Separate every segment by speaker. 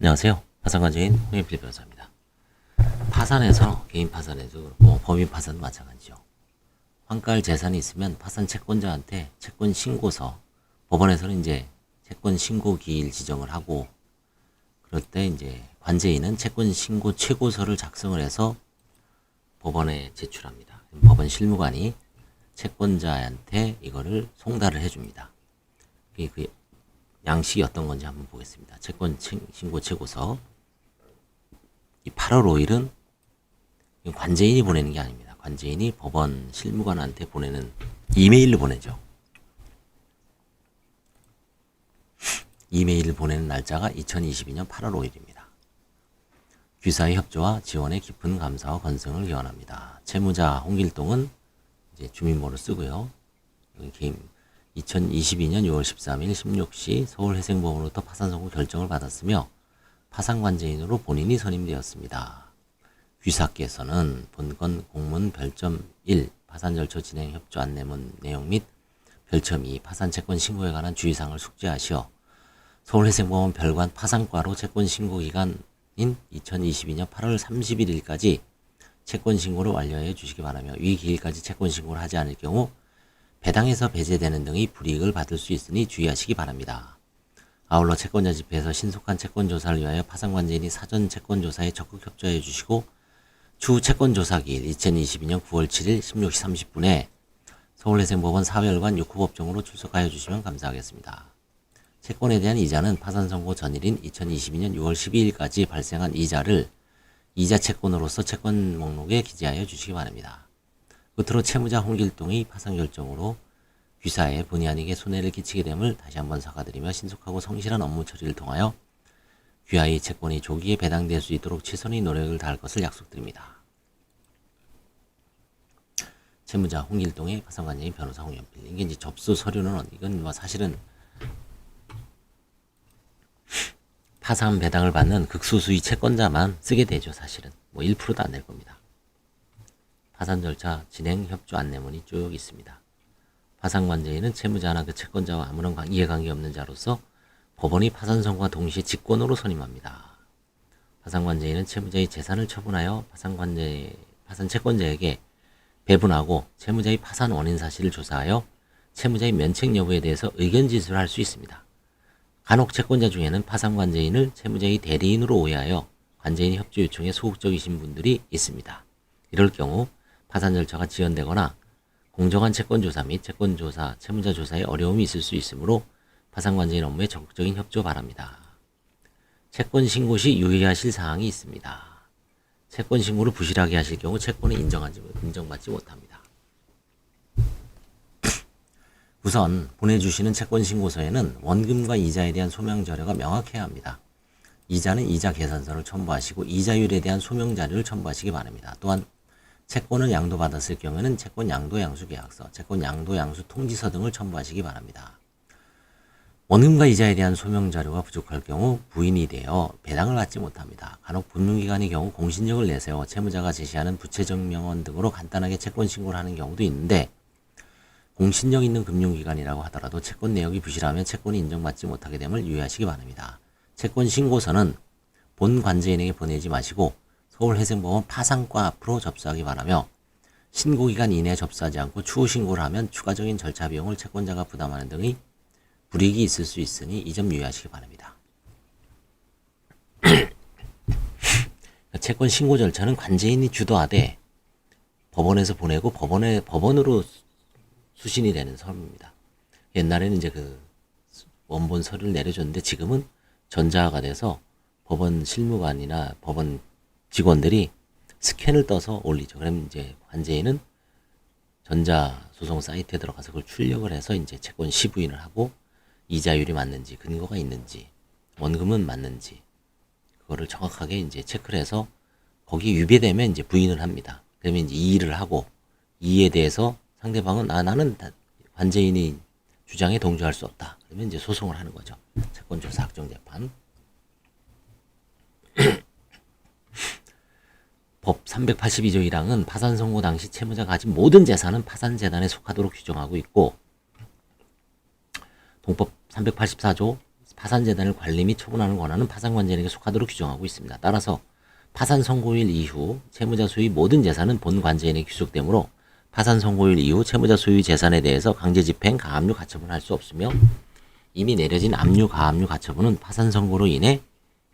Speaker 1: 안녕하세요. 파산관제인 홍영필 변호사입니다. 파산에서 개인 파산에도 그렇고 법인 파산도 마찬가지죠. 환가할 재산이 있으면 파산 채권자한테 채권 신고서 법원에서는 이제 채권 신고 기일 지정을 하고 그럴 때 이제 관제인은 채권 신고 최고서를 작성을 해서 법원에 제출합니다. 법원 실무관이 채권자한테 이거를 송달을 해줍니다. 그게 그 양식이 어떤 건지 한번 보겠습니다. 채권 친- 신고 최고서. 이 8월 5일은 관제인이 보내는 게 아닙니다. 관제인이 법원 실무관한테 보내는 이메일로 보내죠. 이메일을 보내는 날짜가 2022년 8월 5일입니다. 귀사의 협조와 지원의 깊은 감사와 건승을 기원합니다. 채무자 홍길동은 이제 주민번호를 쓰고요. 개인 2022년 6월 13일 16시 서울회생법원으로부터 파산 선고 결정을 받았으며 파산 관제인으로 본인이 선임되었습니다. 귀사께서는 본건 공문 별점 1 파산 절차 진행 협조 안내문 내용 및 별점 2 파산 채권 신고에 관한 주의사항을 숙지하시어 서울회생법원 별관 파산과로 채권 신고 기간인 2022년 8월 31일까지 채권 신고를 완료해 주시기 바라며 위 기일까지 채권 신고를 하지 않을 경우 배당에서 배제되는 등의 불이익을 받을 수 있으니 주의하시기 바랍니다. 아울러 채권자 집회에서 신속한 채권 조사를 위하여 파산관제인이 사전 채권 조사에 적극 협조해 주시고 추후 채권 조사 기일 2022년 9월 7일 16시 30분에 서울회생법원 사회열관 6호 법정으로 출석하여 주시면 감사하겠습니다. 채권에 대한 이자는 파산 선고 전일인 2022년 6월 12일까지 발생한 이자를 이자 채권으로서 채권 목록에 기재하여 주시기 바랍니다. 끝으로 채무자 홍길동의 파산 결정으로 귀사에 본의 아니게 손해를 끼치게 됨을 다시 한번 사과드리며 신속하고 성실한 업무 처리를 통하여 귀하의 채권이 조기에 배당될 수 있도록 최선의 노력을 다할 것을 약속드립니다. 채무자 홍길동의 파산관장인 변호사 홍연필 이게 이제 접수 서류는 이건 뭐 사실은 파산 배당을 받는 극소수의 채권자만 쓰게 되죠 사실은 뭐 1%도 안 될 겁니다. 파산 절차 진행 협조 안내문이 쭉 있습니다. 파산관제인은 채무자나 그 채권자와 아무런 관- 이해관계 없는 자로서 법원이 파산 선고와 동시에 직권으로 선임합니다. 파산관제인은 채무자의 재산을 처분하여 파산관제 파산 채권자에게 배분하고 채무자의 파산 원인 사실을 조사하여 채무자의 면책 여부에 대해서 의견 진술을 할수 있습니다. 간혹 채권자 중에는 파산 관제인을 채무자의 대리인으로 오해하여 관제인 협조 요청에 소극적이신 분들이 있습니다. 이럴 경우 파산 절차가 지연되거나 공정한 채권 조사 및 채권 조사, 채무자 조사에 어려움이 있을 수 있으므로 파산관제인 업무에 적극적인 협조 바랍니다. 채권 신고 시 유의하실 사항이 있습니다. 채권 신고를 부실하게 하실 경우 채권을 인정하지, 인정받지 못합니다. 우선 보내주시는 채권 신고서에는 원금과 이자에 대한 소명 자료가 명확해야 합니다. 이자는 이자 계산서를 첨부하시고 이자율에 대한 소명 자료를 첨부하시기 바랍니다. 또한 채권을 양도받았을 경우에는 채권 양도 양수 계약서, 채권 양도 양수 통지서 등을 첨부하시기 바랍니다. 원금과 이자에 대한 소명 자료가 부족할 경우 부인이 되어 배당을 받지 못합니다. 간혹 분류기관의 경우 공신력을 내세워 채무자가 제시하는 부채적 명원 등으로 간단하게 채권 신고를 하는 경우도 있는데 공신력 있는 금융기관이라고 하더라도 채권 내역이 부실하면 채권이 인정받지 못하게 됨을 유의하시기 바랍니다. 채권 신고서는 본 관제인에게 보내지 마시고 서울회생법원 파산과 앞으로 접수하기 바라며 신고 기간 이내에 접수하지 않고 추후 신고를 하면 추가적인 절차 비용을 채권자가 부담하는 등의 불이익이 있을 수 있으니 이 점 유의하시기 바랍니다. 채권 신고 절차는 관제인이 주도하되 법원에서 보내고 법원에 법원으로 수신이 되는 서류입니다. 옛날에는 이제 그 원본 서류를 내려줬는데 지금은 전자가 돼서 법원 실무관이나 법원 직원들이 스캔을 떠서 올리죠. 그럼 이제 관제인은 전자 소송 사이트에 들어가서 그걸 출력을 해서 이제 채권 시부인을 하고 이자율이 맞는지 근거가 있는지 원금은 맞는지 그거를 정확하게 이제 체크를 해서 거기 위배되면 이제 부인을 합니다. 그러면 이제 이의를 하고 이에 대해서 상대방은 아 나는 다- 관제인이 주장에 동조할 수 없다. 그러면 이제 소송을 하는 거죠. 채권조사 확정 재판. 법 382조 1항은 파산 선고 당시 채무자가 가진 모든 재산은 파산 재단에 속하도록 규정하고 있고 동법 384조 파산 재단을 관리 및 처분하는 권한은 파산 관제인에게 속하도록 규정하고 있습니다. 따라서 파산 선고일 이후 채무자 소유 모든 재산은 본 관제인에 귀속되므로 파산 선고일 이후 채무자 소유 재산에 대해서 강제 집행, 가압류, 가처분을 할 수 없으며 이미 내려진 압류, 가압류, 가처분은 파산 선고로 인해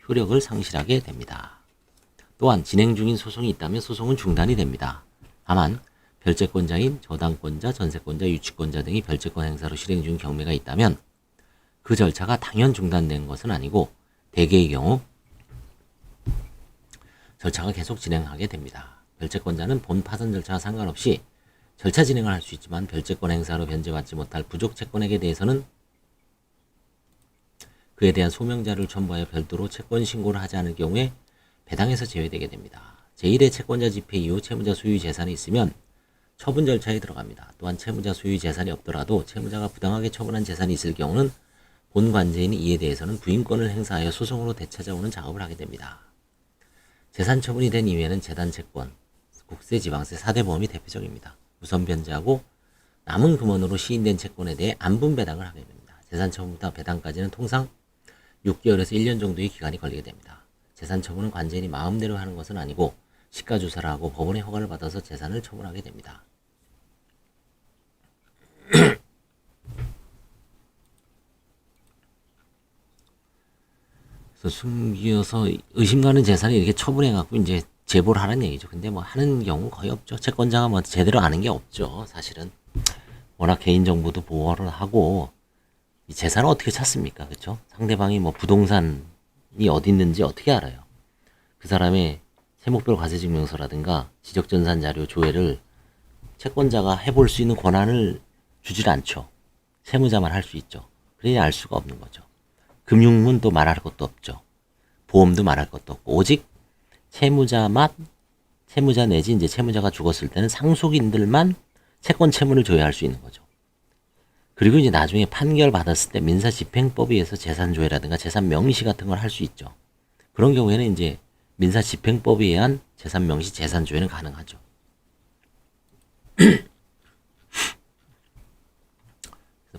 Speaker 1: 효력을 상실하게 됩니다. 또한 진행 중인 소송이 있다면 소송은 중단이 됩니다. 다만 별채권자인 저당권자, 전세권자, 유치권자 등이 별채권 행사로 실행 중인 경매가 있다면 그 절차가 당연 중단된 것은 아니고 대개의 경우 절차가 계속 진행하게 됩니다. 별채권자는 본 파산 절차와 상관없이 절차 진행을 할 수 있지만 별채권 행사로 변제받지 못할 부족 채권액에 대해서는 그에 대한 소명자를 첨부하여 별도로 채권 신고를 하지 않을 경우에 배당에서 제외되게 됩니다. 제1의 채권자 집회 이후 채무자 소유 재산이 있으면 처분 절차에 들어갑니다. 또한 채무자 소유 재산이 없더라도 채무자가 부당하게 처분한 재산이 있을 경우는 본 관제인이 이에 대해서는 부인권을 행사하여 소송으로 되찾아오는 작업을 하게 됩니다. 재산 처분이 된 이후에는 재단 채권, 국세, 지방세, 4대 보험이 대표적입니다. 우선 변제하고 남은 금원으로 시인된 채권에 대해 안분 배당을 하게 됩니다. 재산 처분부터 배당까지는 통상 6개월에서 1년 정도의 기간이 걸리게 됩니다. 재산 처분은 관제인이 마음대로 하는 것은 아니고 시가 조사를 하고 법원의 허가를 받아서 재산을 처분하게 됩니다. 그래서 숨겨서 의심 가는 재산을 이렇게 처분해 갖고 이제 제보를 하는 얘기죠. 근데 뭐 하는 경우 거의 없죠. 채권자가 뭐 제대로 아는 게 없죠. 사실은 워낙 개인 정보도 보호를 하고 이 재산을 어떻게 찾습니까? 그렇죠? 상대방이 뭐 부동산이 어디 있는지 어떻게 알아요? 그 사람의 세목별 과세증명서라든가 지적전산 자료 조회를 채권자가 해볼 수 있는 권한을 주질 않죠. 세무자만 할 수 있죠. 그러니 알 수가 없는 거죠. 금융은 또 말할 것도 없죠. 보험도 말할 것도 없고 오직 채무자만 채무자 내지 이제 채무자가 죽었을 때는 상속인들만 채권 채무를 조회할 수 있는 거죠. 그리고 이제 나중에 판결 받았을 때 민사 집행법에 의해서 재산 조회라든가 재산 명시 같은 걸 할 수 있죠. 그런 경우에는 이제 민사 집행법에 의한 재산 명시 재산 조회는 가능하죠.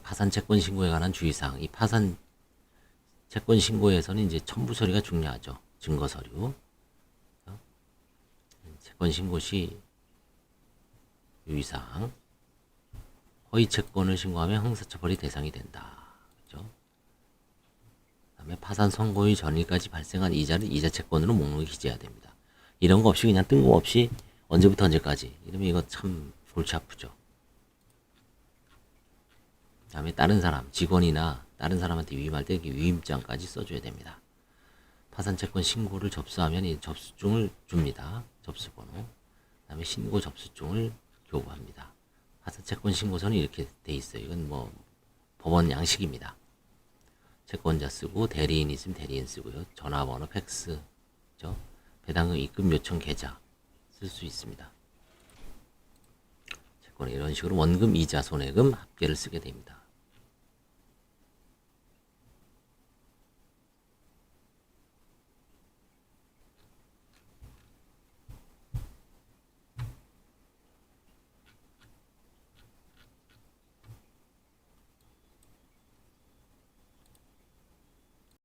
Speaker 1: 파산 채권 신고에 관한 주의사항. 이 파산 채권 신고에서는 이제 첨부 서류가 중요하죠. 증거 서류. 채권 신고 시 유의사항. 허위 채권을 신고하면 형사처벌이 대상이 된다. 그죠? 그다음에 파산 선고일 전일까지 발생한 이자를 이자 채권으로 목록에 기재해야 됩니다. 이런 거 없이 그냥 뜬금없이 언제부터 언제까지 이러면 이거 참 골치 아프죠. 그다음에 다른 사람 직원이나 다른 사람한테 위임할 때 위임장까지 써줘야 됩니다. 파산 채권 신고를 접수하면 이 접수증을 줍니다. 접수번호. 그 다음에 신고 접수증을 교부합니다. 파산 채권 신고서는 이렇게 돼 있어요. 이건 뭐 법원 양식입니다. 채권자 쓰고 대리인 있으면 대리인 쓰고요. 전화번호, 팩스, 죠 배당금 입금 요청 계좌 쓸 수 있습니다. 채권 이런 식으로 원금, 이자, 손해금 합계를 쓰게 됩니다.